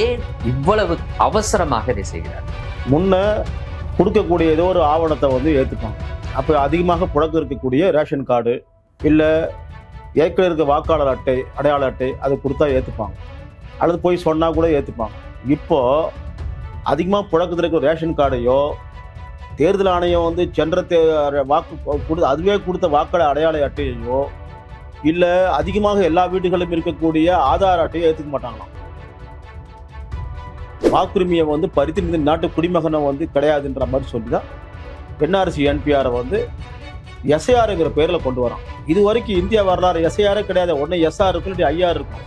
ஏன் இவ்வளவு அவசரமாக இதை செய்கிறார்? முன்ன கொடுக்கக்கூடிய ஏதோ ஒரு ஆவணத்தை வந்து ஏற்றுப்பாங்க அப்போ அதிகமாக புழக்கம் இருக்கக்கூடிய ரேஷன் கார்டு இல்லை ஏற்கனவே இருக்க வாக்காளர் அட்டை அடையாள அட்டை அதை கொடுத்தா ஏற்றுப்பாங்க அல்லது போய் சொன்னால் கூட ஏற்றுப்பாங்க இப்போ அதிகமாக புழக்கத்தில் இருக்கிற ரேஷன் கார்டையோ தேர்தல் ஆணையம் வந்து சென்ற தே வாக்கு கொடு அதுவே கொடுத்த வாக்காளர் அடையாள அட்டையையோ இல்லை அதிகமாக எல்லா வீடுகளிலும் இருக்கக்கூடிய ஆதார் அட்டையை ஏற்றுக்க மாட்டாங்களாம். வாக்குரிமையை வந்து பறித்து நாட்டு குடிமகனை வந்து கிடையாதுன்ற மாதிரி சொல்லி தான் என்ஆர்சி என்பிஆரை வந்து எஸ்ஐஆருங்கிற பேரில் கொண்டு வரோம் இது வரைக்கும் இந்தியா வரலாறு எஸ்ஐஆரே கிடையாது. ஒன்று எஸ்ஆர் இருக்கும் இல்லை ஐஆர் இருக்கும்.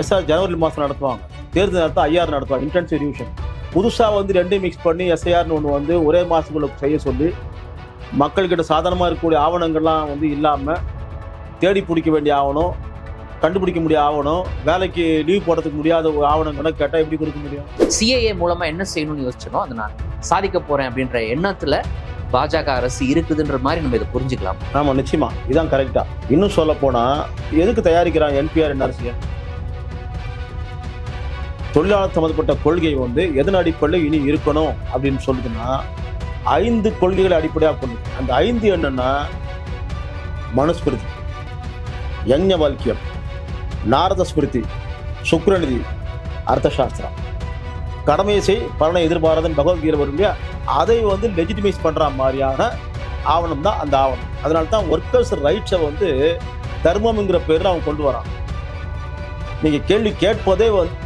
எஸ்ஆர் ஜனவரி மாதம் நடத்துவாங்க. தேர்தல் நடத்த ஐஆர் நடத்துவாங்க. இன்டென்சிவ் ரிவிஷன் புதுசாக வந்து ரெண்டையும் மிக்ஸ் பண்ணி எஸ்ஐஆர்னு ஒன்று வந்து ஒரே மாதத்துக்குள்ள செய்ய சொல்லி மக்கள்கிட்ட சாதாரணமாக இருக்கக்கூடிய ஆவணங்கள்லாம் வந்து இல்லாமல் தேடி பிடிக்க வேண்டிய ஆவணம். கண்டுபிடிக்க முடிய ஆவணம் வேலைக்கு லீவ் போடுறதுக்கு முடியாத ஒரு ஆவணங்களை கேட்டால் எப்படி கொடுக்க முடியும்? சிஏஏ மூலமா என்ன செய்யணும்னு யோசிச்சனோ அதை நான் சாதிக்க போறேன் அப்படின்ற எண்ணத்துல பாஜக அரசு இருக்குதுன்ற மாதிரி நம்ம இதை புரிஞ்சுக்கலாம். ஆமாம் நிச்சயமா. இதான் கரெக்டா இன்னும் சொல்ல போனா எதுக்கு தயாரிக்கிறாங்க என்பிஆர் என்ஆர்சியை தொழிலாளர் சம்மந்தப்பட்ட கொள்கை வந்து எதன் அடிப்படையில் இனி இருக்கணும் அப்படின்னு சொல்லுதுன்னா ஐந்து கொள்கைகளை அடிப்படையாக கொண்டு அந்த ஐந்து என்னன்னா மனுஸ்மிருதி யஞ வாக்கியம் நாரத ஸ்மிருதி சுக்ரநிதி அர்த்தசாஸ்திரம். கடமையை செய் பலனை எதிர்பாராதன் பகவத்கீதை வரும் இல்லையா? அதை வந்து லெஜிட்டிமைஸ் பண்ணுற மாதிரியான ஆவணம் தான் அந்த ஆவணம். அதனால தான் ஒர்க்கர்ஸ் ரைட்ஸை வந்து தர்மம்ங்கிற பேரில் அவன் கொண்டு வரான். நீங்கள் கேள்வி கேட்பதே வந்து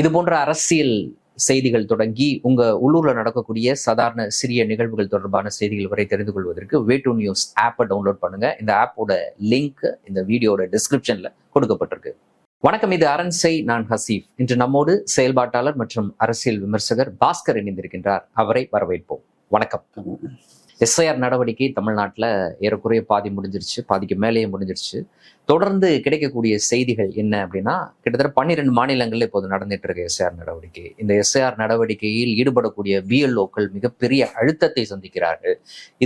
இது போன்ற அரசியல் செய்திகள் தொடங்கி உங்க உள்ளூர்ல நடக்கக்கூடிய சாதாரண சிறிய நிகழ்வுகள் தொடர்பான செய்திகள் வரை தெரிந்து கொள்வதற்கு வே நியூஸ் ஆப்பை டவுன்லோட் பண்ணுங்க. இந்த ஆப்போட லிங்க் இந்த வீடியோட டிஸ்கிரிப்ஷன்ல கொடுக்கப்பட்டிருக்கு. வணக்கம் இது அரண்சை நான் ஹசீஃப். இன்று நம்மோடு செயல்பாட்டாளர் மற்றும் அரசியல் விமர்சகர் பாஸ்கர் இணைந்திருக்கின்றார். அவரை வரவேற்போம். வணக்கம். எஸ்ஐஆர் நடவடிக்கை தமிழ்நாட்டில் ஏறக்குறைய பாதி முடிஞ்சிருச்சு பாதிக்கு மேலேயே முடிஞ்சிருச்சு. தொடர்ந்து கிடைக்கக்கூடிய செய்திகள் என்ன அப்படின்னா கிட்டத்தட்ட பன்னிரெண்டு மாநிலங்களில் இப்போது நடந்துட்டு இருக்கு எஸ்ஐஆர் நடவடிக்கை. இந்த எஸ்ஐஆர் நடவடிக்கையில் ஈடுபடக்கூடிய பிஎல்ஓக்கள் மிகப்பெரிய அழுத்தத்தை சந்திக்கிறார்கள்.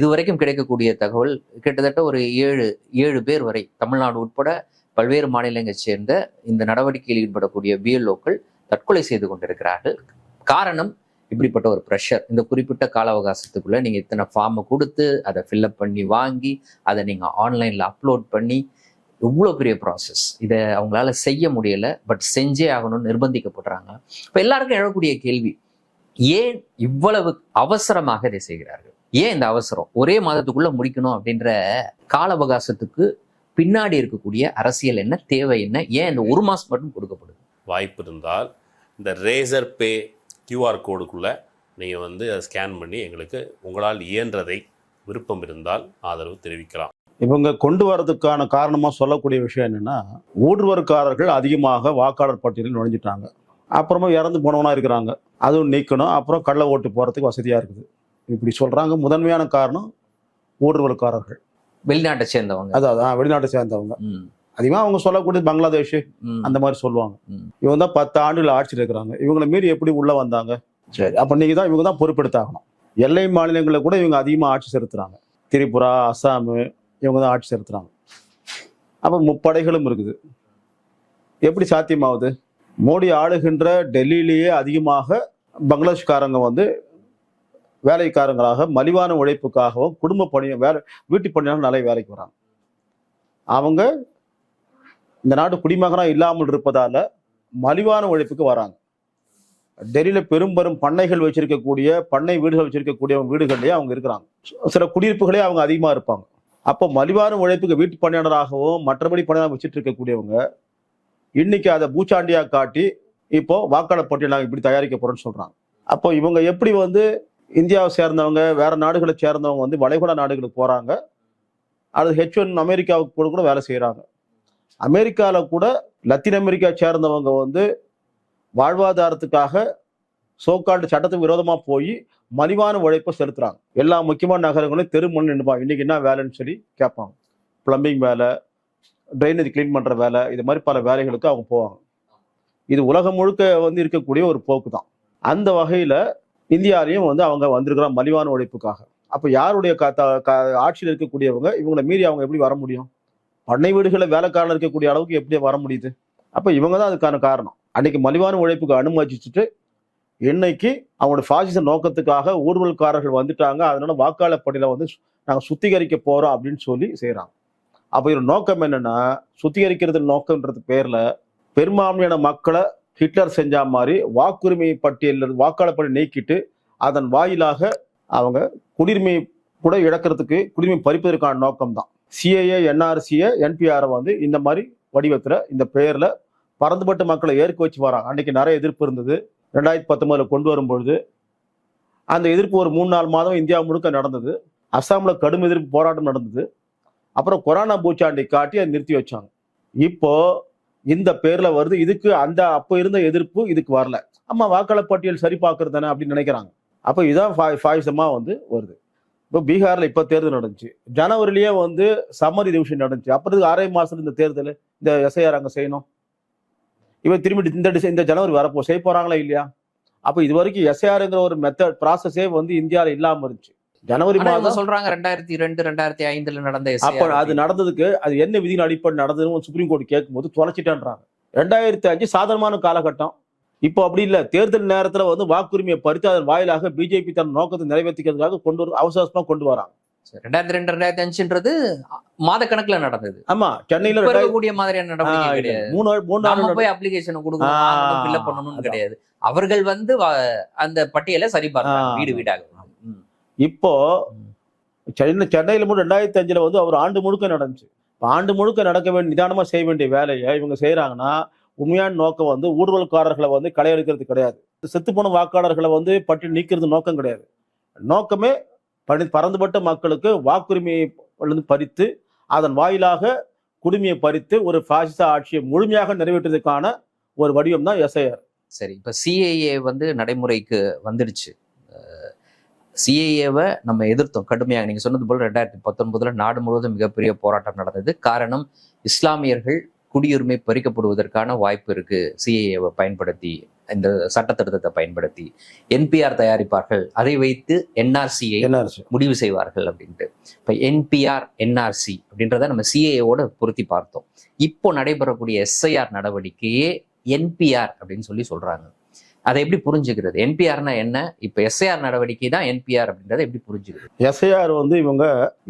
இதுவரைக்கும் கிடைக்கக்கூடிய தகவல் கிட்டத்தட்ட ஒரு ஏழு ஏழு பேர் வரை தமிழ்நாடு உட்பட பல்வேறு மாநிலங்களைச் சேர்ந்த இந்த நடவடிக்கையில் ஈடுபடக்கூடிய பிஎல்ஓக்கள் தற்கொலை செய்து கொண்டிருக்கிறார்கள். காரணம் இப்படிப்பட்ட ஒரு ப்ரெஷர் இந்த குறிப்பிட்ட கால அவகாசத்துக்குள்ளே நீங்கள் இத்தனை ஃபார்மை கொடுத்து அதை ஃபில்அப் பண்ணி வாங்கி அதை நீங்கள் ஆன்லைனில் அப்லோட் பண்ணி இவ்வளோ பெரிய ப்ராசஸ் இதை அவங்களால செய்ய முடியலை பட் செஞ்சே ஆகணும்னு நிர்பந்திக்கப்படுறாங்க. இப்போ எல்லாருக்கும் எழக்கூடிய கேள்வி ஏன் இவ்வளவு அவசரமாக இதை செய்கிறார்கள்? ஏன் இந்த அவசரம்? ஒரே மாதத்துக்குள்ள முடிக்கணும் அப்படின்ற கால அவகாசத்துக்கு பின்னாடி இருக்கக்கூடிய அரசியல் என்ன தேவை என்ன ஏன் இந்த ஒரு மாதம் மட்டும் கொடுக்கப்படுது? வாய்ப்பு இருந்தால் இந்த ரேசர் பே கியூஆர் கோடுக்குள்ளே நீங்கள் வந்து அதை ஸ்கேன் பண்ணி எங்களுக்கு உங்களால் இயன்றதை விருப்பம் இருந்தால் ஆதரவு தெரிவிக்கலாம். இவங்க கொண்டு வரதுக்கான காரணமாக சொல்லக்கூடிய விஷயம் என்னன்னா ஊடுருவற்காரர்கள் அதிகமாக வாக்காளர் பட்டியலில் நுழைஞ்சிட்டாங்க. அப்புறமா இறந்து போனவனா இருக்கிறாங்க. அதுவும் நீக்கணும். அப்புறம் கள்ள ஓட்டு போகிறதுக்கு வசதியாக இருக்குது. இப்படி சொல்கிறாங்க முதன்மையான காரணம் ஊடுருவல்காரர்கள் வெளிநாட்டை சேர்ந்தவங்க. அதாவது ஆ, வெளிநாட்டை சேர்ந்தவங்க. ம், அதிகமாக அவங்க சொல்லக்கூடியது பங்களாதேஷ் அந்த மாதிரி சொல்லுவாங்க. இவங்க தான் பத்து ஆண்டுகள் ஆட்சியில் இருக்கிறாங்க இவங்களை மீறி எப்படி உள்ள வந்தாங்க? சரி. அப்போ நீங்க தான் இவங்க தான் பொறுப்பெடுத்தாகணும் எல்லை மாநிலங்களில் கூட இவங்க அதிகமாக ஆட்சி செலுத்துறாங்க. திரிபுரா அஸ்ஸாமு இவங்க தான் ஆட்சி செலுத்துறாங்க. அப்போ முப்படைகளும் இருக்குது. எப்படி சாத்தியமாகுது மோடி ஆளுகின்ற டெல்லியிலேயே அதிகமாக பங்களாதேஷ்காரங்க வந்து வேலைக்காரங்களாக மலிவான உழைப்புக்காகவும் குடும்ப பணி வேலை வீட்டு பணியாக நல்ல வேலைக்கு வராங்க. அவங்க இந்த நாட்டு குடிமகனாக இல்லாமல் இருப்பதால் மலிவான உழைப்புக்கு வராங்க. டெல்லியில் பெரும்பெரும் பண்ணைகள் வச்சிருக்கக்கூடிய பண்ணை வீடுகள் வச்சிருக்கக்கூடிய வீடுகள்லேயே அவங்க இருக்கிறாங்க. சில குடியிருப்புகளே அவங்க அதிகமாக இருப்பாங்க. அப்போ மலிவான உழைப்புக்கு வீட்டு பணியாளராகவும் மற்றபடி பணியாக வச்சுட்டு இருக்கக்கூடியவங்க இன்னைக்கு அதை பூச்சாண்டியாக காட்டி இப்போ வாக்காளர் பட்டியல் நாங்கள் இப்படி தயாரிக்க போறோம்னு சொல்றாங்க. அப்போ இவங்க எப்படி வந்து இந்தியாவை சேர்ந்தவங்க வேற நாடுகளை சேர்ந்தவங்க வந்து வளைகுடா நாடுகளுக்கு போறாங்க அது ஹெச் ஒன் அமெரிக்காவுக்கு கூட கூட வேலை செய்கிறாங்க அமெரிக்காவில் கூட லத்தீன் அமெரிக்கா சேர்ந்தவங்க வந்து வாழ்வாதாரத்துக்காக சோக்கால்டு சட்டத்துக்கு விரோதமாக போய் மலிவான உழைப்பை செலுத்துகிறாங்க எல்லா முக்கியமான நகரங்களும் தெரு மண் நின்றுப்பாங்க இன்னைக்கு என்ன வேலைன்னு சொல்லி கேட்பாங்க. பிளம்பிங் வேலை ட்ரைனேஜ் க்ளீன் பண்ணுற வேலை இது மாதிரி பல வேலைகளுக்கு அவங்க போவாங்க. இது உலகம் முழுக்க வந்து இருக்கக்கூடிய ஒரு போக்கு தான் அந்த வகையில் இந்தியாலையும் வந்து அவங்க வந்திருக்கிறாங்க மலிவான உழைப்புக்காக. அப்போ யாருடைய க- ஆட்சியில் இருக்கக்கூடியவங்க இவங்களை மீறி அவங்க எப்படி வர முடியும்? பண்ணை வீடுகளில் வேலைக்காரன் இருக்கக்கூடிய அளவுக்கு எப்படி வர முடியுது? அப்போ இவங்க தான் அதுக்கான காரணம். அன்னைக்கு மலிவான உழைப்புக்கு அனுமதிச்சுட்டு இன்னைக்கு அவங்களோட ஃபாசிச நோக்கத்துக்காக ஊர்வல்காரர்கள் வந்துட்டாங்க. அதனால வாக்காளர் பட்டியலை வந்து நாங்கள் சுத்திகரிக்க போகிறோம் அப்படின்னு சொல்லி செய்கிறாங்க அப்போ இதோட நோக்கம் என்னன்னா சுத்திகரிக்கிறது நோக்கம்ன்றது பேரில் பெரும்பான்மையான மக்களை ஹிட்லர் செஞ்ச மாதிரி வாக்குரிமை பட்டியலில் வாக்காளர் பட்டியல் நீக்கிட்டு அதன் வாயிலாக அவங்க குடியுரிமை கூட இழக்கிறதுக்கு குடியுரிமை பறிப்பதற்கான நோக்கம் தான் சிஏஏ என்ஆர்சிஏ என்பிஆரை வந்து இந்த மாதிரி வடிவத்தில் இந்த பெயரில் பறந்துபட்ட மக்களை ஏற்க வச்சு வராங்க. அன்றைக்கி நிறைய எதிர்ப்பு இருந்தது. ரெண்டாயிரத்தி பத்தொன்பதுல கொண்டு வரும்பொழுது அந்த எதிர்ப்பு ஒரு மூணு நாலு மாதம் இந்தியா முழுக்க நடந்தது. அஸ்ஸாமில் கடும் எதிர்ப்பு போராட்டம் நடந்தது. அப்புறம் கொரோனா பூச்சாண்டி காட்டி அதை நிறுத்தி வச்சாங்க. இப்போ இந்த பேரில் வருது. இதுக்கு அந்த அப்போ இருந்த எதிர்ப்பு இதுக்கு வரல. ஆமாம் வாக்காளர் பட்டியல் சரி பார்க்கறது தானே அப்படின்னு நினைக்கிறாங்க. அப்போ இதான் ஃபாய் ஃபாயிசமா வந்து வருது. இப்போ பீகார்ல இப்போ தேர்தல் நடந்துச்சு. ஜனவரிலேயே வந்து சம்மர் ரிவிஷன் நடந்துச்சு. அப்புறம் அரை மாசத்துல இந்த தேர்தல் இந்த எஸ்ஐஆர் அங்க செய்யணும். இவன் திரும்பி இந்த டிசை இந்த ஜனவரி வரப்போ செய்ய போறாங்களா இல்லையா? அப்போ இது வரைக்கும் எஸ்ஐஆருங்கிற ஒரு மெத்தட் ப்ராசஸே வந்து இந்தியாவில் இல்லாம இருந்துச்சு. ஜனவரி மாதம் சொல்றாங்க ரெண்டாயிரத்தி ரெண்டு ரெண்டாயிரத்தி ஐந்துல நடந்த அப்ப அது நடந்ததுக்கு அது என்ன விதியின் அடிப்படை நடந்ததுன்னு சுப்ரீம் கோர்ட் கேட்கும்போது தொலைச்சிட்டேன்றாங்க. ரெண்டாயிரத்தி அஞ்சு சாதாரணமான காலகட்டம். இப்போ அப்படி இல்ல தேர்தல் நேரத்துல வந்து வாக்குரிமையை பறித்து அதன் வாயிலாக பிஜேபி தன் நோக்கத்தை நிறைவேற்றிக்கிறதுக்காக கொண்டு வர அவசர அவசரமா கொண்டு வராங்க ரெண்டாயிரத்தி ரெண்டு ரெண்டாயிரத்தி அஞ்சுன்றது மாத கணக்குல நடந்தது ஆமா சென்னையில இருக்கக்கூடிய மாதிரியான நடவடிக்கை கிடையாது மூணு மூணு போய் அப்ளிகேஷன் கொடுக்கணும் ஃபில்அப் பண்ணணும்னு. கிடையாது அவர்கள் வந்து அந்த பட்டியலை சரி பார்க்கறாங்க ஆ, வீடு. வீடாக. இப்போ. சென்னை சென்னையில மட்டும் ரெண்டாயிரத்தி அஞ்சுல வந்து அவர் ஆண்டு முழுக்க நடந்துச்சு ஆண்டு முழுக்க நடக்க வேண்டிய நிதானமா செய்ய வேண்டிய வேலையை இவங்க செய்யறாங்கன்னா உண்மையான நோக்கம் வந்து ஊடுருவல்காரர்களை வந்து களையெடுக்கிறது கிடையாது. செத்துப்போன வாக்காளர்களை வந்து பட்டி நீக்கிறது நோக்கம் கிடையாது. நோக்கமே படி பறந்துபட்ட மக்களுக்கு வாக்குரிமையை வந்து பறித்து அதன் வாயிலாக குடிமையை பறித்து ஒரு பாசிச ஆட்சியை முழுமையாக நிறைவேற்றுவதற்கான ஒரு வடிவம் தான் எஸ்ஐஆர். சரி இப்போ சிஏஏ வந்து நடைமுறைக்கு வந்துடுச்சு. சிஏஏவை நம்ம எதிர்த்தோம் கடுமையாக. நீங்கள் சொன்னது போல் ரெண்டாயிரத்தி பத்தொன்பதில் நாடு முழுவதும் மிகப்பெரிய போராட்டம் நடந்தது. காரணம் இஸ்லாமியர்கள் குடியுரிமை பறிக்கப்படுவதற்கான வாய்ப்பு இருக்கு. சிஏஏவை பயன்படுத்தி இந்த சட்ட திருத்தத்தை பயன்படுத்தி என்பிஆர் தயாரிப்பார்கள். அதை வைத்து என்ஆர்சியை என்ஆர்சி முடிவு செய்வார்கள் அப்படின்ட்டு. இப்போ என்பிஆர் என்ஆர்சி அப்படின்றத நம்ம சிஏஓட பொருத்தி பார்த்தோம். இப்போ நடைபெறக்கூடிய எஸ்ஐஆர் நடவடிக்கையே என்பிஆர் அப்படின்னு சொல்லி சொல்றாங்க. அதை எப்படி புரிஞ்சுக்கிறது? என்பிஆர்னா என்ன? இப்போ எஸ்ஐஆர் நடவடிக்கை தான் என்பிஆர் அப்படின்றத எப்படி புரிஞ்சுக்கிறது? எஸ்ஐஆர் வந்து இவங்க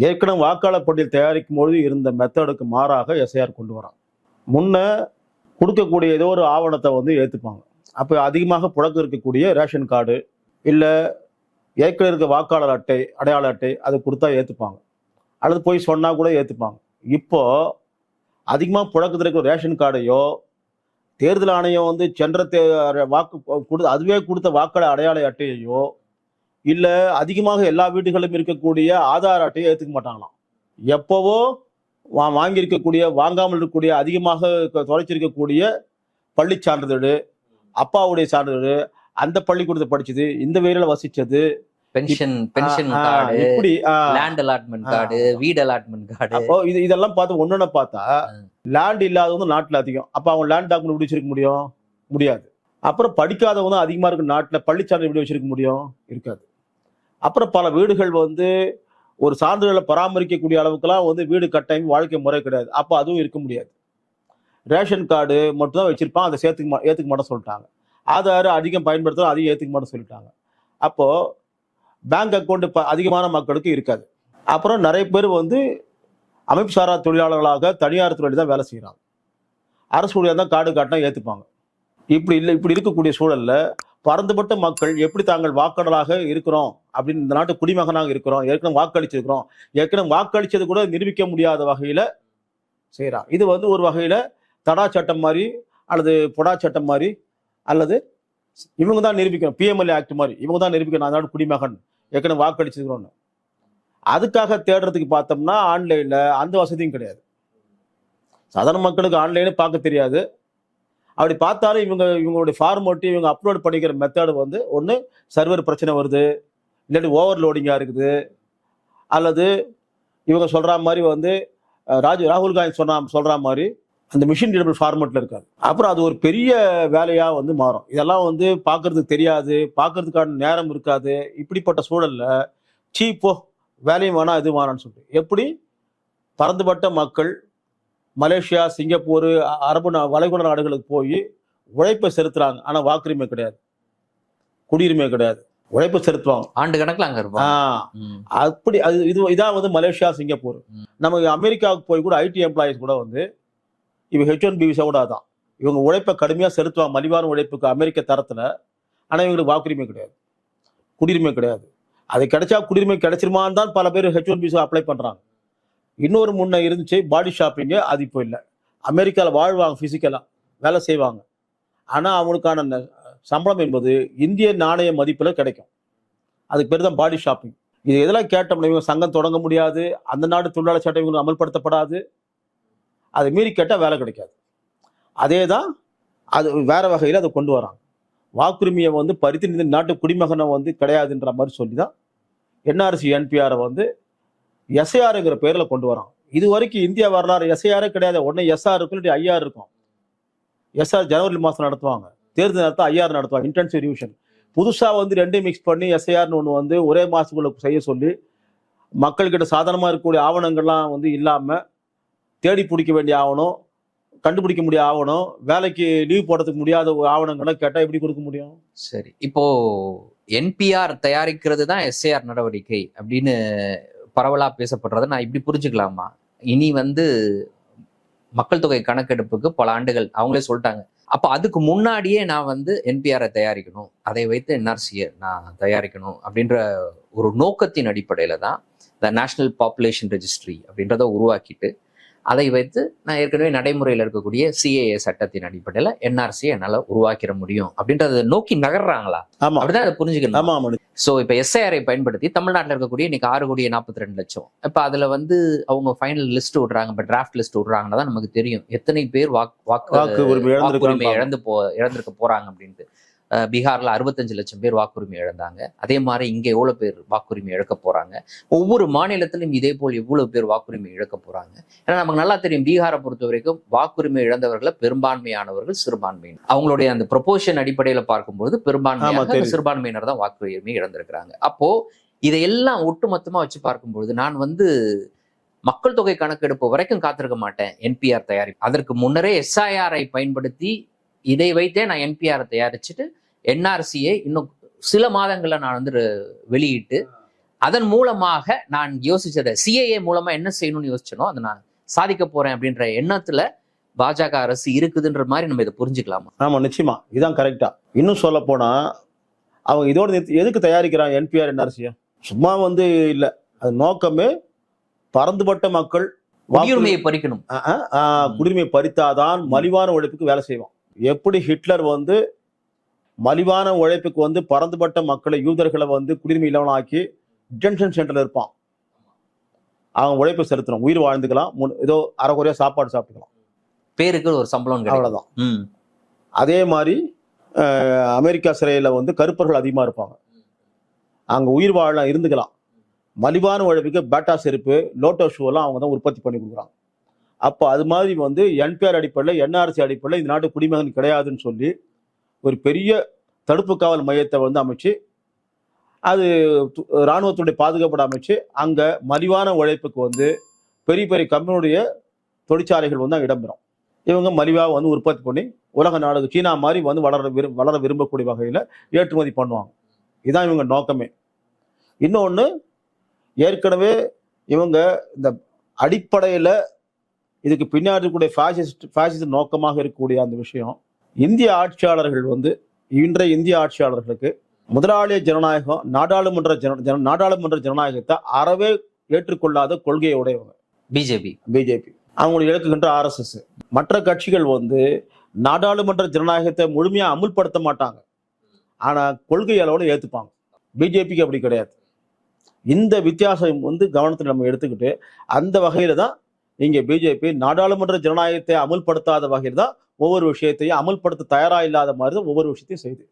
ஏற்கனவே வாக்காளர் பட்டியல் தயாரிக்கும் பொழுது இருந்த மெத்தடுக்கு மாறாக எஸ்ஐஆர் கொண்டு வராங்க. முன்ன கொடுக்கக்கூடிய ஏதோ ஒரு ஆவணத்தை வந்து ஏற்றுப்பாங்க அப்போ அதிகமாக புழக்கம் இருக்கக்கூடிய ரேஷன் கார்டு இல்லை ஏற்கனவே இருக்க வாக்காளர் அட்டை அடையாள அட்டை அதை கொடுத்தா ஏற்றுப்பாங்க அல்லது போய் சொன்னால் கூட ஏற்றுப்பாங்க இப்போ அதிகமாக புழக்கத்தில் இருக்கிற ரேஷன் கார்டையோ தேர்தல் ஆணையம் வந்து சென்ற தே வாக்கு கொடு அதுவே கொடுத்த வாக்காளர் அடையாள அட்டையையோ இல்லை அதிகமாக எல்லா வீடுகளிலும் இருக்கக்கூடிய ஆதார் அட்டையை ஏற்றுக்க மாட்டாங்களாம். எப்போவோ வா வாங்கியிருக்கக்கூடிய வாங்காமல் இருக்கக்கூடிய அதிகமாக தொலைச்சிருக்கக்கூடிய பள்ளி சான்றிதழ் அப்பாவுடைய சான்றிதழ் அந்த பள்ளிக்கூடத்தை படிச்சது இந்த வேரில் வசிச்சது. பென்ஷன் பென்ஷன் கார்டு இப்படி லேண்ட் அலாட்மெண்ட். கார்டு வீடு அலாட்மெண்ட் கார்டு. அப்போ இது இதெல்லாம் பார்த்து ஒன்னொன்னு பார்த்தா. லேண்ட் இல்லாதவங்க நாட்டில் அதிகம். அப்போ அவங்க லேண்ட் டாக்குமெண்ட் எப்படி வச்சிருக்க முடியும்? முடியாது. அப்புறம் படிக்காதவங்க தான் அதிகமாக இருக்கு நாட்டில் பள்ளிச்சான்று எப்படி வச்சிருக்க முடியும்? இருக்காது. அப்புறம் பல வீடுகள் வந்து ஒரு சான்றிதழை பராமரிக்கக்கூடிய அளவுக்குலாம் வந்து வீடு கட்டாயம் வாழ்க்கை முறை கிடையாது. அப்போ அதுவும் இருக்க முடியாது. ரேஷன் கார்டு மட்டும் தான் வச்சுருப்பான். அதை சேர்த்துக்க மா ஏற்றுக்க மாட்டோம் சொல்லிட்டாங்க. ஆதார் அதிகம் பயன்படுத்துகிறோம் அதையும் ஏற்றுக்க மாட்டோம் சொல்லிட்டாங்க. அப்போது பேங்க் அக்கௌண்ட் அதிகமான மக்களுக்கு இருக்காது. அப்புறம் நிறைய பேர் வந்து அமைப்பு சாரா தொழிலாளர்களாக தனியார் துறையில் தான் வேலை செய்கிறாங்க அரசு ஊழியர் தான் கார்டு காட்டினா ஏற்றுப்பாங்க இப்படி இல்லை இப்படி இருக்கக்கூடிய சூழலில் பறந்துபட்ட மக்கள் எப்படி தாங்கள் வாக்காளராக இருக்கிறோம் அப்படின்னு இந்த நாட்டு குடிமகனாக இருக்கிறோம் ஏற்கனவே வாக்களிச்சிருக்கிறோம். ஏற்கனவே வாக்களிச்சது கூட நிரூபிக்க முடியாத வகையில செய்கிறான் இது வந்து ஒரு வகையில தடா சட்டம் மாதிரி அல்லது பொடா சட்டம் மாதிரி அல்லது இவங்க தான் நிரூபிக்கணும். பிஎம்எல்ஏ ஆக்ட் மாதிரி இவங்க தான் நிரூபிக்கணும். அந்த நாட்டு குடிமகன் ஏற்கனவே வாக்களிச்சிருக்கிறோம்னு. அதுக்காக தேடுறதுக்கு பார்த்தோம்னா ஆன்லைன்ல அந்த வசதியும் கிடையாது. சாதாரண மக்களுக்கு ஆன்லைனே பார்க்க தெரியாது. அப்படி பார்த்தாலும் இவங்க இவங்களுடைய ஃபார்மோட்டி இவங்க அப்லோட் பண்ணிக்கிற மெத்தடு வந்து ஒன்று சர்வர் பிரச்சனை வருது இல்லாட்டி ஓவர்லோடிங்காக இருக்குது அல்லது இவங்க சொல்கிற மாதிரி வந்து அஹ், ராஜ் ராகுல் காந்தி சொன்ன சொல்கிற மாதிரி அந்த மிஷின் ரீடபிள் ஃபார்மேட்டில் இருக்காது. அப்புறம் அது ஒரு பெரிய வேலையாக வந்து மாறும். இதெல்லாம் வந்து பார்க்கறதுக்கு தெரியாது பார்க்கறதுக்கான நேரம் இருக்காது. இப்படிப்பட்ட சூழலில் சீப்போ வேலையும் வேணாம் இது வேணான்னு சொல்லிட்டு. எப்படி? பறந்துபட்ட மக்கள் மலேசியா சிங்கப்பூர் அரபு வளைகுடா நாடுகளுக்கு போய் உழைப்பை செலுத்துறாங்க. ஆனா வாக்குரிமை கிடையாது. குடியுரிமை கிடையாது. உழைப்பை செலுத்துவாங்க. ஆண்டு கணக்குல அங்க இருப்பாங்க. அப்படி அது இது இதான் வந்து மலேசியா சிங்கப்பூர். நம்ம அமெரிக்காவுக்கு போய் கூட ஐடி எம்ப்ளாயிஸ் கூட வந்து இவ ஹெச் ஒன் பி விசா கூட அதான். இவங்க உழைப்பை கடுமையாக செலுத்துவாங்க. மலிவான உழைப்புக்கு அமெரிக்க தரத்தில். ஆனால் இவங்களுக்கு வாக்குரிமை கிடையாது. குடியுரிமை கிடையாது. அது கிடைச்சா குடியுரிமை கிடைச்சிருமான்னு தான் பல பேர் ஹெச் ஒன் விசா அப்ளை பண்ணுறாங்க இன்னொரு முன்ன இருந்துச்சு பாடி ஷாப்பிங்கு அது இப்போ இல்லை. அமெரிக்காவில் வாழ்வாங்க ஃபிசிக்கலாக வேலை செய்வாங்க. ஆனால் அவங்களுக்கான ந- சம்பளம் என்பது இந்திய நாணய மதிப்பில் கிடைக்கும். அதுக்கு பேர் தான் பாடி ஷாப்பிங் இது எதெல்லாம் கேட்டோம்னா இவங்க சங்கம் தொடங்க முடியாது அந்த நாடு தொழிலாளர் சட்டம் இவங்களுக்கு அமல்படுத்தப்படாது. அதை மீறி கேட்டால் வேலை கிடைக்காது. அதே தான் அது வேறு வகையில் அதை கொண்டு வராங்க. வாக்குரிமையை வந்து பறித்து நாட்டு குடிமகனை வந்து கிடையாதுன்ற மாதிரி சொல்லி தான் என்ஆர்சி என்பிஆரை வந்து எஸ்ஐஆருங்கிற பேரில் கொண்டு வரோம் இது வரைக்கும் இந்தியா வரலாறு எஸ்ஐஆரே கிடையாது. உடனே எஸ்ஆர் இருக்கும் இல்லாட்டி ஐஆர் இருக்கும். எஸ்ஆர் ஜனவரி மாதம் நடத்துவாங்க. தேர்தல் நடத்த ஐஆர் நடத்துவாங்க. இன்டென்சிவ் ரிவிஷன் புதுசாக வந்து ரெண்டையும் மிக்ஸ் பண்ணி எஸ்ஐஆர்னு ஒன்று வந்து ஒரே மாதத்துக்குள்ள செய்ய சொல்லி மக்கள்கிட்ட சாதாரணமாக இருக்கக்கூடிய ஆவணங்கள்லாம் வந்து இல்லாமல் தேடி பிடிக்க வேண்டிய ஆவணம் கண்டுபிடிக்க முடிய ஆவணம் வேலைக்கு லீவ் போடுறதுக்கு முடியாத ஒரு ஆவணங்கள்லாம் கேட்டால் எப்படி கொடுக்க முடியும்? சரி. இப்போ என்பிஆர் தயாரிக்கிறது தான் எஸ்ஏஆர் நடவடிக்கை அப்படின்னு பரவலாக பேசப்படுறத நான் இப்படி புரிஞ்சுக்கலாமா? இனி வந்து மக்கள் தொகை கணக்கெடுப்புக்கு பல ஆண்டுகள் அவங்களே சொல்லிட்டாங்க. அப்போ அதுக்கு முன்னாடியே நான் வந்து என்பிஆரை தயாரிக்கணும். அதை வைத்து என்ஆர்சியை நான் தயாரிக்கணும் அப்படின்ற ஒரு நோக்கத்தின் அடிப்படையில் தான் இந்த நேஷ்னல் பாப்புலேஷன் ரெஜிஸ்ட்ரி அப்படின்றத உருவாக்கிட்டு அதை வைத்து நான் ஏற்கனவே நடைமுறையில் இருக்கக்கூடிய சிஏஏ சட்டத்தின் அடிப்படையில் என்ஆர்சியை என்னால் உருவாக்கிட முடியும் அப்படின்றத நோக்கி நகர்றாங்களா? ஆமாம் அப்படிதான் அதை புரிஞ்சுக்கணும்? ஆமாம் ஸோ இப்போ எஸ்ஐஆரை பயன்படுத்தி தமிழ்நாட்டில் இருக்கக்கூடிய இன்னைக்கு ஆறு கோடியே நாற்பத்தி ரெண்டு லட்சம். இப்போ அதில் வந்து அவங்க ஃபைனல் லிஸ்ட் விடுறாங்க. இப்போ டிராஃப்ட் லிஸ்ட் விடுறாங்கன்னா தான் நமக்கு தெரியும். எத்தனை பேர் வாக்கு வாக்கு உரிமை இழந்து போ இழந்திருக்க போறாங்க அப்படின்ட்டு. பீகார்ல அறுபத்தஞ்சு லட்சம் பேர் வாக்குரிமை இழந்தாங்க. அதே மாதிரி இங்க எவ்வளவு பேர் வாக்குரிமை இழக்க போறாங்க? ஒவ்வொரு மாநிலத்திலும் இதே போல் எவ்வளவு பேர் வாக்குரிமை இழக்க போறாங்க. ஏன்னா நமக்கு நல்லா தெரியும் பீகாரை பொறுத்த வரைக்கும் வாக்குரிமை இழந்தவர்களை பெரும்பான்மையானவர்கள் சிறுபான்மையினர். அவங்களுடைய அந்த ப்ரொபோஷன் அடிப்படையில பார்க்கும்போது பெரும்பான்மையாக. சிறுபான்மையினர் தான் வாக்குரிமை இழந்திருக்கிறாங்க. அப்போ இதையெல்லாம் ஒட்டுமொத்தமா வச்சு பார்க்கும்பொழுது நான் வந்து மக்கள் தொகை கணக்கெடுப்பு வரைக்கும் காத்திருக்க மாட்டேன். என்பிஆர் தயாரிப்பு. அதற்கு முன்னரே எஸ்ஐஆரை பயன்படுத்தி இதை வைத்தே நான் என்பிஆர் தயாரிச்சுட்டு என்ஆர்சியை இன்னும் சில மாதங்கள்ல நான் வந்து வெளியிட்டு அதன் மூலமாக நான் யோசிச்சதை சிஏஏ மூலமா என்ன செய்யணும்னு யோசிச்சனோ அதை நான் சாதிக்க போறேன் அப்படின்ற எண்ணத்துல பாஜக அரசு இருக்குதுன்ற மாதிரி நம்ம இதை புரிஞ்சுக்கலாமா? ஆமாம் நிச்சயமா. இதான் கரெக்டா இன்னும் சொல்ல போனா அவங்க இதோட எதுக்கு தயாரிக்கிறாங்க என்பிஆர் என்ஆர்சியா சும்மா வந்து இல்லை. அது நோக்கமே பறந்துபட்ட மக்கள் குடியுரிமையை பறிக்கணும். ஆ, ஆ, ஆ, குடியுரிமை பறித்தாதான் மலிவான உழைப்புக்கு வேலை செய்வான். எப்படி ஹிட்லர் வந்து மலிவான உழைப்புக்கு வந்து பறந்துபட்ட மக்களை யூதர்களை வந்து குடியுரிமை இல்லாமலாக்கி டிடென்ஷன் சென்டர்ல இருப்பான். அவன் உழைப்பை செலுத்தணும். உயிர் வாழ்ந்துக்கலாம். ஏதோ அரைக்குறையா சாப்பாடு சாப்பிட்டுக்கலாம். பேருக்கு ஒரு சம்பளம் அவ்வளவுதான். அதே மாதிரி அமெரிக்கா சிறையில் வந்து கருப்பர்கள் அதிகமாக இருப்பாங்க. அங்கே உயிர் வாழ இருந்துக்கலாம். மலிவான உழைப்புக்கு பேட்டா செருப்பு லோட்டோ ஷூ எல்லாம் அவங்க தான் உற்பத்தி பண்ணி கொடுக்குறாங்க. அப்போ அது மாதிரி வந்து என்பிஆர் அடிப்படையில் என்ஆர்சி அடிப்படையில் இந்த நாட்டு குடிமகன் கிடையாதுன்னு சொல்லி ஒரு பெரிய தடுப்பு காவல் மையத்தை வந்து அமைச்சு அது இராணுவத்துடைய பாதுகாப்பட அமைச்சு அங்கே மலிவான உழைப்புக்கு வந்து பெரிய பெரிய கம்பெனியுடைய தொழிற்சாலைகள் வந்து இடம்பெறும். இவங்க மலிவாக வந்து உற்பத்தி பண்ணி உலக நாடு சீனா மாதிரி வந்து வளர விரும் வளர விரும்பக்கூடிய வகையில் ஏற்றுமதி பண்ணுவாங்க. இதுதான் இவங்க நோக்கமே. இன்னொன்று ஏற்கனவே இவங்க இந்த அடிப்படையில் இதுக்கு பின்னாடி இருக்கக்கூடிய ஃபேசிஸ்ட் ஃபேசிஸ்ட் நோக்கமாக இருக்கக்கூடிய அந்த விஷயம் இந்திய ஆட்சியாளர்கள் வந்து இன்றைய இந்திய ஆட்சியாளர்களுக்கு முதலாளிய ஜனநாயகம் நாடாளுமன்ற ஜன ஜன- நாடாளுமன்ற ஜனநாயகத்தை அறவே ஏற்றுக்கொள்ளாத கொள்கையை உடையவங்க. பிஜேபி பிஜேபி அவங்களுடைய இலக்குகின்ற ஆர்எஸ்எஸ் மற்ற கட்சிகள் வந்து நாடாளுமன்ற ஜனநாயகத்தை முழுமையா அமுல்படுத்த மாட்டாங்க. ஆனா கொள்கை அளவோட ஏத்துப்பாங்க. பிஜேபிக்கு அப்படி கிடையாது. இந்த வித்தியாசம் வந்து கவனத்தில் நம்ம எடுத்துக்கிட்டு அந்த வகையில தான் இங்க பிஜேபி நாடாளுமன்ற ஜனநாயகத்தை அமுல்படுத்தாத வகையில் தான் ஒவ்வொரு விஷயத்தையும் அமுல்படுத்த தயாரா இல்லாத மாதிரி தான் ஒவ்வொரு விஷயத்தையும் செய்யுது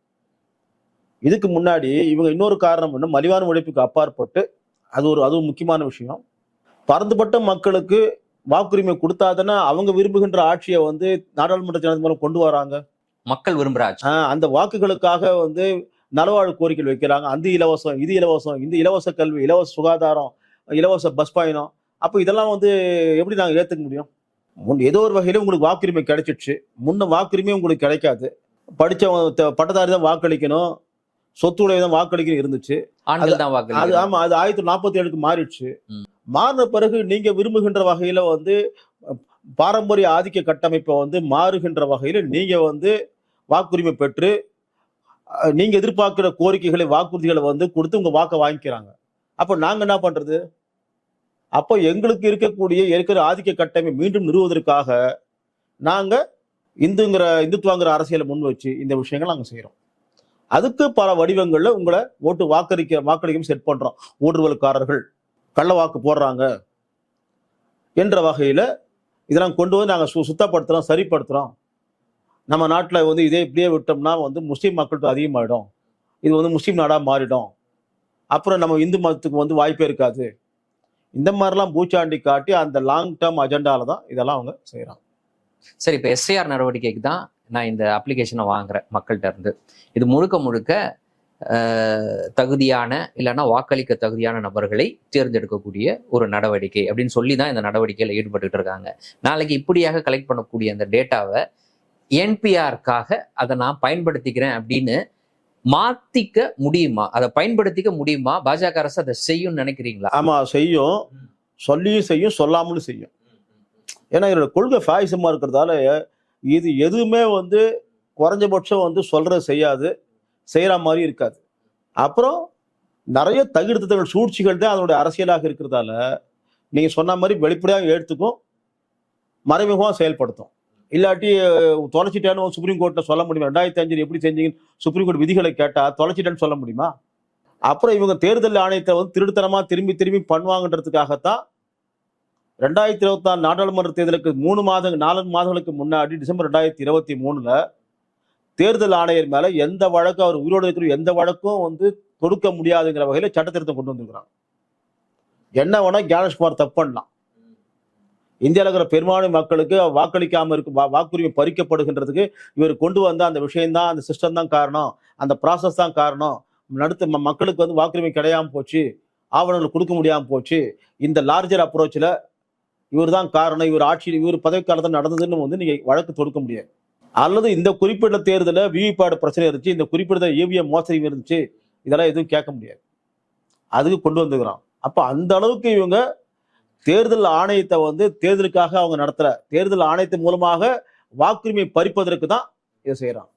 இதுக்கு முன்னாடி இவங்க இன்னொரு காரணம் என்ன மலிவான உழைப்புக்கு அப்பாற்பட்டு அது ஒரு அதுவும் முக்கியமான விஷயம். பறந்துபட்ட மக்களுக்கு வாக்குரிமை கொடுத்தாதானே அவங்க விரும்புகின்ற ஆட்சியை வந்து நாடாளுமன்ற ஜனநாயகம் மூலம் கொண்டு வராங்க? மக்கள் விரும்புற ஆட்சி. ஆஹ் அந்த வாக்குகளுக்காக வந்து நலவாழ்வு கோரிக்கைகள் வைக்கிறாங்க. அந்த இலவசம் இது இலவசம் இந்த இலவச கல்வி இலவச சுகாதாரம் இலவச பஸ் பயணம் அப்போ இதெல்லாம் வந்து எப்படி நாங்கள் ஏற்றுக்க முடியும்? முன் ஏதோ ஒரு வகையில உங்களுக்கு வாக்குரிமை கிடைச்சிடுச்சு. முன்ன வாக்குரிமை உங்களுக்கு கிடைக்காது. த- பட்டதாரி தான் வாக்களிக்கணும். சொத்துடைய தான் வாக்களிக்கணும் இருந்துச்சு. அது வாக்களிக்கிறாங்க ஆமா அது ஆயிரத்தி நாற்பத்தி ஏழுக்கு மாறிடுச்சு. மாறின பிறகு நீங்க விரும்புகின்ற வகையில வந்து பாரம்பரிய ஆதிக்க கட்டமைப்பை வந்து மாறுகின்ற வகையில நீங்க வந்து வாக்குரிமை பெற்று அஹ், நீங்க எதிர்பார்க்கிற கோரிக்கைகளை வாக்குறுதிகளை வந்து கொடுத்து உங்க வாக்கை வாங்கிக்கிறாங்க. அப்ப நாங்க என்ன பண்றது? அப்போ எங்களுக்கு இருக்கக்கூடிய இருக்கிற ஆதிக்க கட்டமை மீண்டும் நிறுவுவதற்காக நாங்க இந்துங்கிற இந்துத்துவாங்கிற அரசியலை முன் வச்சு இந்த விஷயங்கள் நாங்க செய்கிறோம் அதுக்கு பல வடிவங்கள்ல உங்களை ஓட்டு வாக்களிக்க வாக்களிக்கும் செட் பண்றோம். ஊடுருவல்காரர்கள் கள்ள வாக்கு போடுறாங்க என்ற வகையில இதெல்லாம் கொண்டு வந்து நாங்கள் சு- சுத்தப்படுத்துறோம் சரிப்படுத்துறோம். நம்ம நாட்டில் வந்து இதே இப்படியே விட்டோம்னா வந்து முஸ்லீம் மக்கள்கிட்ட அதிகமாயிடும். இது வந்து முஸ்லீம் நாடாக மாறிடும். அப்புறம் நம்ம இந்து மதத்துக்கு வந்து வாய்ப்பே இருக்காது. இந்த மாதிரிலாம் பூச்சாண்டி காட்டி அந்த லாங் டேர்ம் அஜெண்டால தான் இதெல்லாம் அவங்க செய்கிறாங்க சரி இப்போ எஸ்ஐஆர் நடவடிக்கைக்கு தான் நான் இந்த அப்ளிகேஷனை வாங்குறேன் மக்கள்கிட்ட இருந்து. இது முழுக்க முழுக்க தகுதியான இல்லைன்னா வாக்களிக்க தகுதியான நபர்களை தேர்ந்தெடுக்கக்கூடிய ஒரு நடவடிக்கை அப்படின்னு சொல்லி தான் இந்த நடவடிக்கையில் ஈடுபட்டுட்டு இருக்காங்க. நாளைக்கு இப்படியாக கலெக்ட் பண்ணக்கூடிய அந்த டேட்டாவை என்பிஆருக்காக அதை நான் பயன்படுத்திக்கிறேன் அப்படின்னு மாத்திக்க முடியுமா? அதை பயன்படுத்திக்க முடியுமா? பாஜக அரசு அதை செய்யும்னு நினைக்கிறீங்களா? ஆமா செய்யும். சொல்லியும் செய்யும் சொல்லாமலும் செய்யும். ஏன்னா என்னோட கொள்கை ஃபாயிசமா இருக்கிறதால இது எதுவுமே வந்து குறைஞ்சபட்சம் வந்து சொல்றது செய்யாது. செய்யற மாதிரி இருக்காது. அப்புறம் நிறைய தகுதித்தங்கள் சூழ்ச்சிகள் தான் அதனுடைய அரசியலாக இருக்கிறதால நீங்க சொன்ன மாதிரி வெளிப்படையாக எடுத்துக்கும் மறைமுகமாக செயல்படுத்தும். இல்லாட்டி தொலைச்சிட்டேன்னு சுப்ரீம் கோர்ட்டில் சொல்ல முடியுமா? ரெண்டாயிரத்தி அஞ்சில் எப்படி செஞ்சீங்கன்னு சுப்ரீம் கோர்ட் விதிகளை கேட்டால் தொலைச்சிட்டேன்னு சொல்ல முடியுமா? அப்புறம் இவங்க தேர்தல் ஆணையத்தை வந்து திருடுத்தனமாக திரும்பி திரும்பி பண்ணுவாங்கன்றதுக்காகத்தான் ரெண்டாயிரத்தி இருபத்தி நாலு நாடாளுமன்ற தேர்தலுக்கு மூணு மாதங்கள் நாலு மாதங்களுக்கு முன்னாடி டிசம்பர் ரெண்டாயிரத்தி இருபத்தி மூணில் தேர்தல் ஆணையர் மேலே எந்த வழக்கு அவர் உயிரோடு இருக்கிற எந்த வழக்கும் வந்து தொடுக்க முடியாதுங்கிற வகையில் சட்டத்திருத்தம் கொண்டு வந்திருக்கிறாங்க. என்ன வேணால் ஜானேஷ்குமார் தப்பு பண்ணலாம். இந்தியாவில் இருக்கிற பெரும்பான்மை மக்களுக்கு வாக்களிக்காமல் இருக்கும் வாக்குரிமை பறிக்கப்படுகின்றதுக்கு இவர் கொண்டு வந்த அந்த விஷயம்தான் அந்த சிஸ்டம் தான் காரணம். அந்த ப்ராசஸ் தான் காரணம். நடுத்த ம- மக்களுக்கு வந்து வாக்குரிமை கிடையாமல் போச்சு. ஆவணங்கள் கொடுக்க முடியாமல் போச்சு. இந்த லார்ஜர் அப்ரோச்சில் இவர் தான் காரணம். இவர் ஆட்சியில் இவர் பதவி காலத்தில் நடந்ததுன்னு வந்து நீங்கள் வழக்கு தொடுக்க முடியாது. அல்லது இந்த குறிப்பிட்ட தேர்தலில் விவிபேட் பிரச்சனை இருந்துச்சு. இந்த குறிப்பிட்ட இவிஎம் மோசடி இருந்துச்சு. இதெல்லாம் எதுவும் கேட்க முடியாது. அதுக்கு கொண்டு வந்துக்கிறான். அப்போ அந்த அளவுக்கு இவங்க தேர்தல் ஆணையத்தை வந்து தேர்தலுக்காக அவங்க நடத்துகிற தேர்தல் ஆணையத்தின் மூலமாக வாக்குரிமை பறிப்பதற்கு தான் இதை செய்யறாங்க.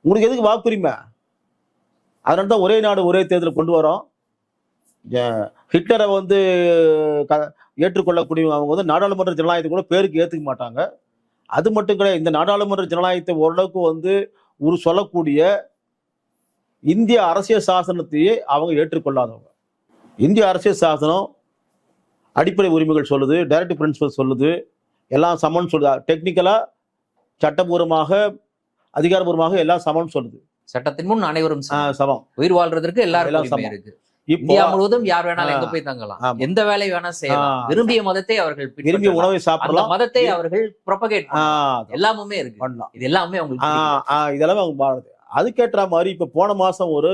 உங்களுக்கு எதுக்கு வாக்குரிமை? அதனால தான் ஒரே நாடு ஒரே தேர்தல் கொண்டு வரோம். ஹிட்லரை வந்து க- ஏற்றுக்கொள்ளக்கூடிய அவங்க வந்து நாடாளுமன்ற ஜனநாயகத்தை கூட பேருக்கு ஏற்றுக்க மாட்டாங்க. அது மட்டும் கிடையாது இந்த நாடாளுமன்ற ஜனநாயகத்தை ஓரளவுக்கு வந்து ஒரு சொல்லக்கூடிய இந்திய அரசியல் சாசனத்தையே அவங்க ஏற்றுக்கொள்ளாதவங்க. இந்திய அரசியல் சாசனம் அடிப்படை உரிமைகள் சொல்லுது டைரக்ட் பிரின்சிபல் சொல்லுது எல்லாம் சமன் சொல்லுது டெக்னிக்கலா சட்டபூர்வமாக அதிகாரபூர்வமாக எல்லாம் சமன் சொல்லுது சட்டத்தின் முன் அனைவரும் சமம். உயிர் வாழ்றதற்கு எல்லாம் உரிமை சமம். இருக்கு இப்போ இந்தியா முழுவதும் யார் வேணாலும். எங்க போய் தங்கலாம். எந்த வேலை வேணா செய்யலாம். விரும்பிய மதத்தை அவர்கள் விரும்பிய. உணவை சாப்பிடலாம் மதத்தை அவர்கள் ப்ரொபகேட் ஆ, எல்லாமுமே இருக்கு பண்ணலாம் இது எல்லாமே அவங்களுக்கு இதெல்லாம் அவங்க மாறுது அதுக்கேற்ற மாதிரி இப்ப போன மாசம் ஒரு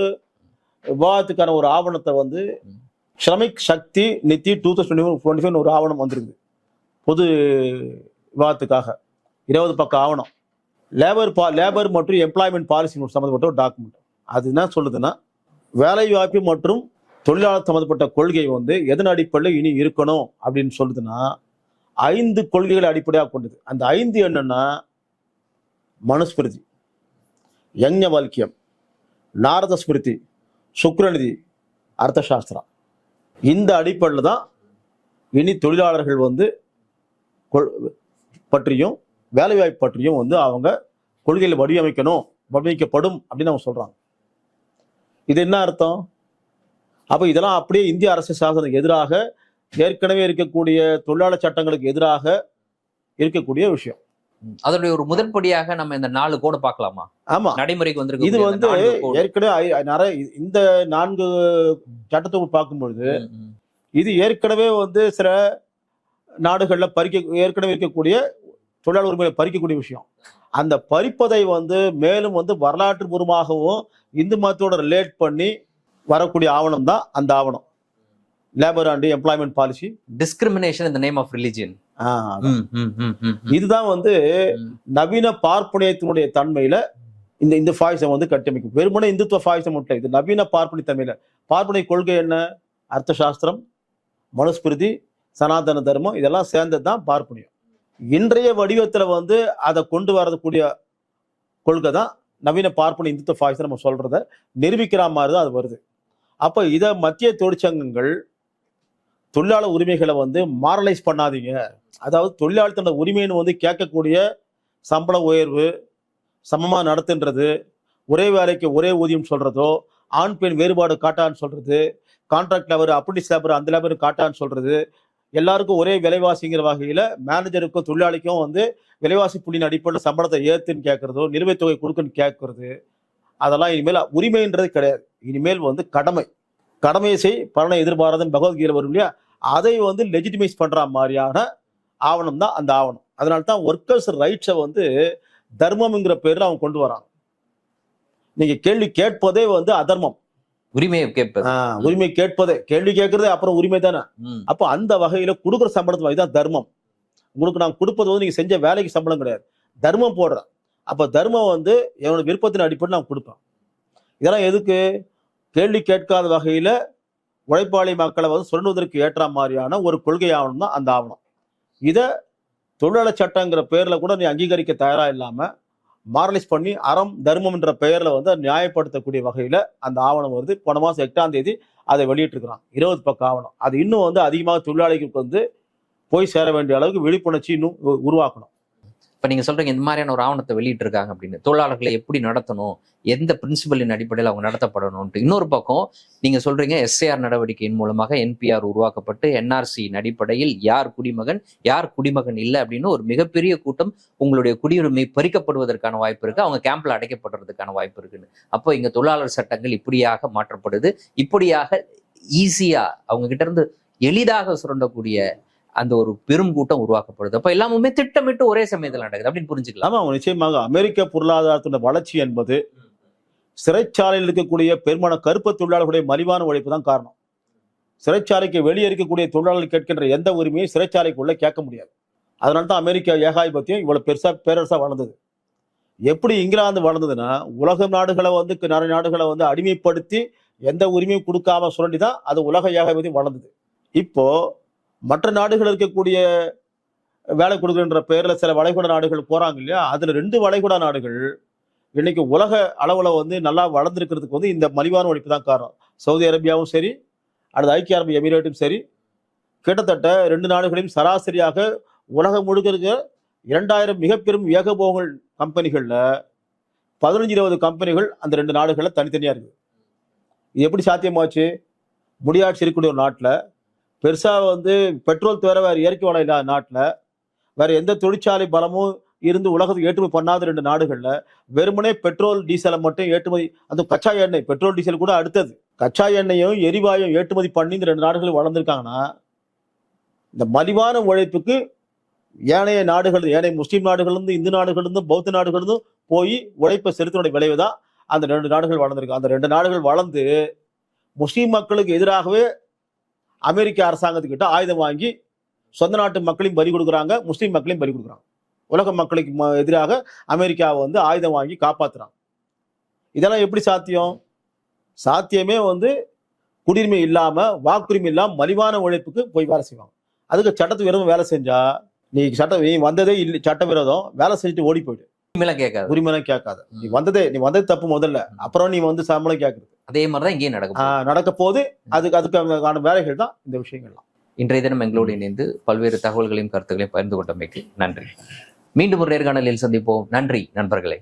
விவாதத்துக்கான ஒரு ஆவணத்தை வந்து Shramik Shakti Niti two thousand twenty five ஒரு ஆவணம் வந்திருக்கு. பொது விவாதத்துக்காக. இருபது பக்கம் ஆவணம். லேபர் பா லேபர் மற்றும் எம்ப்ளாய்மெண்ட் பாலிசி சம்மந்தப்பட்ட ஒரு டாக்குமெண்ட் அது என்ன சொல்லுதுன்னா வேலை வாய்ப்பு மற்றும் தொழிலாளர் சம்மந்தப்பட்ட கொள்கை வந்து எதன் அடிப்படையில் இனி இருக்கணும் அப்படின்னு சொல்லுதுன்னா ஐந்து கொள்கைகளை அடிப்படையாக கொண்டது. அந்த ஐந்து என்னன்னா மனுஸ்மிருதி யஜ்ஞவல்கியம் நாரத ஸ்மிருதி சுக்ரநிதி அர்த்தசாஸ்திரம். இந்த அடிப்படையில் தான் இனி தொழிலாளர்கள் வந்து கொள்- பற்றியும் வேலைவாய்ப்பு பற்றியும் வந்து அவங்க கொள்கையில் வடிவமைக்கணும் வடிவமைக்கப்படும் அப்படின்னு அவங்க சொல்கிறாங்க இது என்ன அர்த்தம்? அப்போ இதெல்லாம் அப்படியே இந்திய அரசியல் சாசனத்துக்கு எதிராக ஏற்கனவே இருக்கக்கூடிய தொழிலாளர் சட்டங்களுக்கு எதிராக இருக்கக்கூடிய விஷயம். அதனுடைய ஒரு முதற்படியாக நம்ம இந்த நாலு கோடு பார்க்கலாமா? ஆமா. நடைமுறைக்கு வந்திருக்கு இது வந்து ஏற்கனவே நிறைய இந்த நான்கு சட்டத்தை பார்க்கும்பொழுது இது ஏற்கனவே வந்து சில நாடுகள்ல பறிக்க ஏற்கனவே இருக்கக்கூடிய தொழிலாளர் உரிமையை பறிக்கக்கூடிய விஷயம். அந்த பறிப்பதை வந்து மேலும் வந்து வரலாற்று பூர்வமாகவும் இந்து மதத்தோட ரிலேட் பண்ணி வரக்கூடிய ஆவணம் தான் அந்த ஆவணம். Labour and employment policy discrimination இந்த நேம் ஆஃப் ரிலிஜியன். இதுதான் வந்து. நவீன பார்ப்பனியத்தினுடைய தன்மையில இந்த இந்த ஃபாயிசம் வந்து கட்டமைக்கும். வெறுமனே இந்துத்துவ ஃபாயிசம் மட்டும் இது நவீன பார்ப்பனிய தன்மையில பார்ப்பனிய கொள்கை என்ன? அர்த்த சாஸ்திரம் மனுஸ்மிருதி சனாதன தர்மம் இதெல்லாம் சேர்ந்தது தான் பார்ப்பனியம். இன்றைய வடிவத்துல வந்து அதை கொண்டு வரக்கூடிய கொள்கை தான் நவீன பார்ப்பன இந்துத்துவ ஃபாயிசம் நம்ம சொல்றத நிரூபிக்கிற மாதிரி தான் அது வருது. அப்ப இதை மத்திய தொழிற்சங்கங்கள் தொழிலாளர் உரிமைகளை வந்து மாரலைஸ் பண்ணாதீங்க. அதாவது தொழிலாளர் தன்னோட உரிமைன்னு வந்து கேட்கக்கூடிய சம்பள உயர்வு சமமாக நடத்துன்றது ஒரே வேலைக்கு ஒரே ஊதியம் சொல்கிறதோ ஆண் பெண் வேறுபாடு காட்டான்னு சொல்கிறது கான்ட்ராக்ட் லேபர் அப்ரண்டிஸ் லேபர் அந்த லேபர் காட்டான்னு சொல்கிறது எல்லாருக்கும் ஒரே விலைவாசிங்கிற வகையில் மேனேஜருக்கும் தொழிலாளிக்கும் வந்து விலைவாசி புள்ளியின் அடிப்படையில் சம்பளத்தை ஏற்றுன்னு கேட்குறதோ நிலுவைத் தொகை கொடுக்குன்னு கேட்குறது அதெல்லாம் இனிமேல் உரிமைன்றது கிடையாது. இனிமேல் வந்து கடமை. கடமையை செய் பலனை எதிர்பாராதன் பகவத்கீதை வரும் இல்லையா? அதை வந்து லெஜிட்டிமைஸ் பண்ற மாதிரியான ஆவணம் தான் அந்த ஆவணம். அதனால தான் ஒர்க்கர்ஸ் ரைட்ஸை வந்து தர்மம்ங்கிற பேர்ல அவங்க கொண்டு வராங்க. நீங்க கேள்வி கேட்பதே வந்து அதர்மம். உரிமையை கேட்பது. உரிமை கேட்பதே. கேள்வி கேட்கறதே அப்புறம் உரிமை தானே. அப்போ அந்த வகையில கொடுக்குற சம்பளத்து தான் தர்மம். உங்களுக்கு நான் கொடுப்பது வந்து நீங்க செஞ்ச வேலைக்கு சம்பளம் கிடையாது. தர்மம் போடுறேன் அப்ப தர்மம் வந்து என்னோட விருப்பத்தின் அடிப்படையில் நான் கொடுப்பேன். இதெல்லாம் எதுக்கு? கேள்வி கேட்காத வகையில உழைப்பாளி மக்களை வந்து சுரண்டுவதற்கு ஏற்ற மாதிரியான ஒரு கொள்கை ஆவணம் தான் அந்த ஆவணம். இதை தொழிலாளர் சட்டங்கிற பெயரில் கூட நீ அங்கீகரிக்க தயாராக இல்லாமல் மாரலைஸ் பண்ணி அறம் தர்மம் என்ற பெயரில் வந்து நியாயப்படுத்தக்கூடிய வகையில் அந்த ஆவணம் வருது. போன மாதம் எட்டாம் தேதி அதை வெளியிட்டிருக்கிறான். இருபது பக்கம் ஆவணம். அது இன்னும் வந்து அதிகமாக தொழிலாளிகளுக்கு வந்து போய் சேர வேண்டிய அளவுக்கு விழிப்புணர்ச்சி இன்னும் உ- உருவாக்கணும். இப்போ நீங்கள் சொல்கிறீங்க இந்த மாதிரியான ஒரு ஆவணத்தை வெளியிட்டு இருக்காங்க அப்படின்னு. தொழிலாளர்களை எப்படி நடத்தணும்? எந்த பிரின்சிபலின் அடிப்படையில் அவங்க நடத்தப்படணும்ட்டு இன்னொரு பக்கம் நீங்கள் சொல்கிறீங்க எஸ்ஏஆர் நடவடிக்கையின் மூலமாக என்பிஆர் உருவாக்கப்பட்டு என்ஆர்சியின் அடிப்படையில் யார் குடிமகன் யார் குடிமகன் இல்லை அப்படின்னு ஒரு மிகப்பெரிய கூட்டம் உங்களுடைய குடியுரிமை பறிக்கப்படுவதற்கான வாய்ப்பு இருக்குது அவங்க கேம்பில் அடைக்கப்படுறதுக்கான வாய்ப்பு இருக்குன்னு. அப்போ இங்கே தொழிலாளர் சட்டங்கள் இப்படியாக மாற்றப்படுது. இப்படியாக ஈஸியாக அவங்க கிட்ட இருந்து எளிதாக சுரண்டக்கூடிய அந்த ஒரு பெரும் கூட்டம் உருவாக்கப்படுது. அப்ப எல்லாமே திட்டமிட்டு ஒரே சமயத்தில் நடக்குது. அப்படின்னு புரிஞ்சுக்கலாம். ஆமா நிச்சயமாக அமெரிக்க பொருளாதாரத்தின் வளர்ச்சி என்பது சிறைச்சாலையில் இருக்கக்கூடிய பெரும்பாலான கருப்பு தொழிலாளர்களுடைய மலிவான உழைப்பு தான் காரணம். சிறைச்சாலைக்கு வெளியே இருக்கக்கூடிய தொழிலாளர்கள் கேட்கின்ற எந்த உரிமையும் சிறைச்சாலைக்குள்ள கேட்க முடியாது. அதனால தான் அமெரிக்கா ஏகாதிபத்தியம் இவ்வளவு பெருசா பேரரசா வளர்ந்தது. எப்படி இங்கிலாந்து வளர்ந்ததுன்னா உலக நாடுகளை வந்து நிறைய நாடுகளை வந்து அடிமைப்படுத்தி எந்த உரிமையும் கொடுக்காம சுரண்டி தான் அது உலக ஏகாதிபத்தியம் வளர்ந்தது. இப்போ மற்ற நாடுகள் இருக்கக்கூடிய வேலை கொடுக்குறன்ற பேர்ல சில வளைகுடா நாடுகள் போகிறாங்க இல்லையா? அதில் ரெண்டு வளைகுடா நாடுகள் இன்னைக்கு உலக அளவில் வந்து நல்லா வளர்ந்துருக்கிறதுக்கு வந்து இந்த மலிவான உழைப்பு தான் காரணம். சவுதி அரேபியாவும் சரி அடுத்து ஐக்கிய அரபு எமிரேட்டும் சரி. கிட்டத்தட்ட ரெண்டு நாடுகளையும் சராசரியாக உலகம் முழுக்க இருக்க இரண்டாயிரம் மிக பெரும் ஏகபோகங்கள் கம்பெனிகளில் பதினஞ்சு இருபது கம்பெனிகள் அந்த ரெண்டு நாடுகளில் தனித்தனியாக இருக்குது இது எப்படி சாத்தியமாச்சு? முடியாட்சி இருக்கக்கூடிய ஒரு நாட்டில் பெருசாக வந்து பெட்ரோல் தவிர வேறு இயற்கை வளம் இல்லாத நாட்டில் வேறு எந்த தொழிற்சாலை பலமும் இருந்து உலகத்துக்கு ஏற்றுமதி பண்ணாத ரெண்டு நாடுகளில் வெறுமனே பெட்ரோல் டீசலை மட்டும் ஏற்றுமதி அந்த கச்சா எண்ணெய் பெட்ரோல் டீசல் கூட அடுத்தது. கச்சா எண்ணெயும் எரிவாயும் ஏற்றுமதி பண்ணி இந்த ரெண்டு நாடுகள் வளர்ந்துருக்காங்கன்னா இந்த மலிவான உழைப்புக்கு ஏனைய நாடுகள் ஏனைய முஸ்லீம் நாடுகள்லேருந்து இந்து நாடுகள்லேருந்து பௌத்த நாடுகள்லேருந்து போய் உழைப்பை செலுத்தினுடைய விளைவு தான் அந்த ரெண்டு நாடுகள் வளர்ந்துருக்கு. அந்த ரெண்டு நாடுகள் வளர்ந்து முஸ்லீம் மக்களுக்கு எதிராகவே அமெரிக்க அரசாங்கத்துக்கிட்ட ஆயுதம் வாங்கி சொந்த நாட்டு மக்களையும் பலி கொடுக்குறாங்க முஸ்லீம் மக்களையும் பலி கொடுக்குறாங்க உலக மக்களுக்கு எதிராக அமெரிக்காவை வந்து ஆயுதம் வாங்கி காப்பாத்துறாங்க இதெல்லாம் எப்படி சாத்தியம்? சாத்தியமே வந்து குடியுரிமை இல்லாம வாக்குரிமை இல்லாம மலிவான உழைப்புக்கு போய் வேலை செய்வாங்க அதுக்கு சட்டத்து விரோதம் வேலை செஞ்சா நீ சட்ட நீ வந்ததே இல்லை சட்ட விரோதம் வேலை செஞ்சுட்டு ஓடி போயிடு. உரிமையெல்லாம் கேட்காது. உரிமைலாம் கேட்காத. நீ வந்ததே நீ வந்தது தப்பு முதல்ல. அப்புறம் நீ வந்து சம்பளம் கேட்கறது. அதே மாதிரிதான் இங்கேயும் நடக்கும் நடக்க போது அதுக்கு அதுக்கான வேலைகள் தான் இந்த விஷயங்கள்லாம். இன்றைய தினம் எங்களோடு இணைந்து பல்வேறு தகவல்களையும் கருத்துக்களையும் பகிர்ந்து கொண்டமைக்கு நன்றி. மீண்டும் ஒரு நேர்காணலில் சந்திப்போம். நன்றி நண்பர்களே.